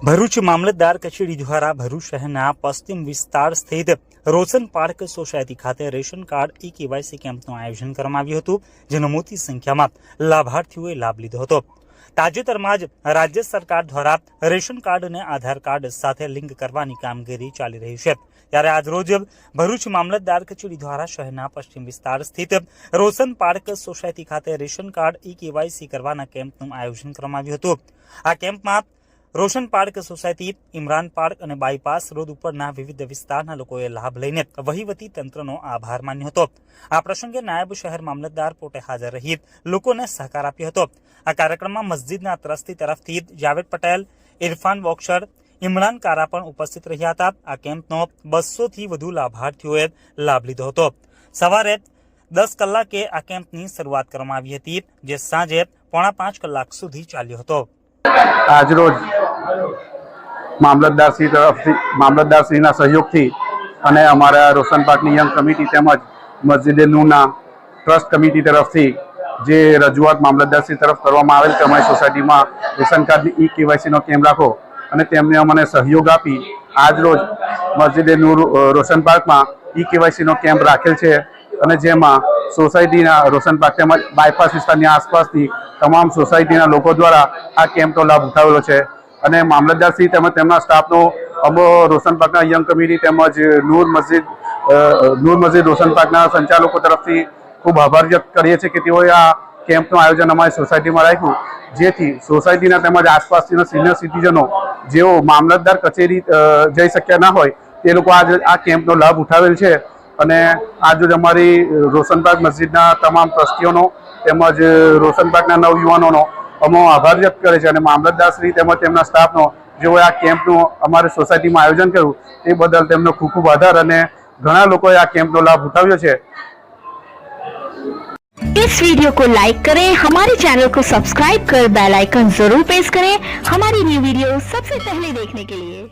ભરૂચ મામલતદાર કચેરી દ્વારા ભરૂચ શહેરના પશ્ચિમ વિસ્તાર સ્થિત રોશન પાર્ક સોસાયટી ખાતે રેશન કાર્ડ ઈ કેવાયસી કેમ્પનું આયોજન કરવામાં આવ્યું હતું, જેનો મોટી સંખ્યામાં લાભાર્થીઓએ લાભ લીધો હતો. તાજેતરમાં જ રાજ્ય સરકાર દ્વારા રેશન કાર્ડ અને આધાર કાર્ડ સાથે લિંક કરવાની કામગીરી ચાલી રહી છે. ત્યારે આજરોજ ભરૂચ મામલતદાર કચેરી દ્વારા શહેરના પશ્ચિમ વિસ્તાર સ્થિત રોશન પાર્ક સોસાયટી ખાતે રેશન કાર્ડ ઈ કેવાયસી કરવાના કેમ્પનું આયોજન કરવામાં આવ્યું હતું. આ કેમ્પમાં Roshan park society, Imran park અને બાયપાસ રોડ ઉપરના વિવિધ વિસ્તારના લોકોએ લાભ લઈને વહીવટી તંત્રનો આભાર માન્યો હતો. આ પ્રસંગે નાયબ શહેર મામલતદાર પોતે હાજર રહી, લોકોને સહકાર આપ્યો હતો. આ કાર્યક્રમમાં મસ્જિદના ટ્રસ્ટી તરફથી જાવેદ પટેલ, ઇરફાન બોક્સર, ઇમરાન કારા પણ ઉપસ્થિત રહ્યા હતા. આ કેમ્પનો બસોથી વધુ લાભાર્થીઓએ લાભ લીધો હતો. સવારે દસ કલાકે આ કેમ્પની શરૂઆત કરવામાં આવી હતી, જે સાંજે પોણા પાંચ કલાક સુધી ચાલ્યો હતો. આજરોજ મામલતદારશ્રી તરફથી મામલતદારશ્રીના સહયોગથી અને અમારા રોશન પાર્કની યંગ કમિટી તેમજ મસ્જિદે નૂરના ટ્રસ્ટ કમિટી તરફથી જે રજૂઆત મામલતદારશ્રી તરફ કરવામાં આવેલ કે અમારી સોસાયટીમાં રેશન કાર્ડની ઈ કેવાયસીનો કેમ્પ રાખો અને તેમને અમને સહયોગ આપી આજરોજ મસ્જિદે નૂર રોશન ઈ કેવાયસીનો કેમ્પ રાખેલ છે અને જેમાં સોસાયટીના રોશન પાર્ક તેમજ બાયપાસ વિસ્તારની આસપાસની તમામ સોસાયટીના લોકો દ્વારા આ કેમ્પનો લાભ ઉઠાવેલો છે. અને મામલતદારશ્રી તેમજ તેમના સ્ટાફનો અમો રોશન પાર્કના યંગ કમિટી તેમજ નૂર મસ્જિદ નૂર મસ્જિદ રોશન પાર્કના સંચાલકો તરફથી ખૂબ આભાર વ્યક્ત કરીએ છીએ કે તેઓએ આ કેમ્પનું આયોજન અમારી સોસાયટીમાં રાખ્યું. જેથી સોસાયટીના તેમજ આસપાસના સિનિયર સિટીઝનો, જેઓ મામલતદાર કચેરી જઈ શક્યા ના હોય, તે લોકો આજ આ કેમ્પનો લાભ ઉઠાવેલ છે. અને આજે અમારી રોશનબાગ મસ્જિદના તમામ ટ્રસ્ટીઓનો તેમજ રોશનબાગના નવયુવાનોનો અમો આભાર વ્યક્ત કરે છે અને મામલતદારશ્રી તેમજ તેમના સ્ટાફનો જેઓએ આ કેમ્પનું અમારી સોસાયટીમાં આયોજન કર્યું તે બદલ તેમનો ખૂબ ખૂબ આભાર અને ઘણા લોકોએ આ કેમ્પનો લાભ ઉઠાવ્યો છે इस वीडियो को लाइक करें हमारे चैनल को सब्सक्राइब कर बेल आइकन जरूर प्रेस करें हमारी न्यू वीडियो सबसे पहले देखने के लिए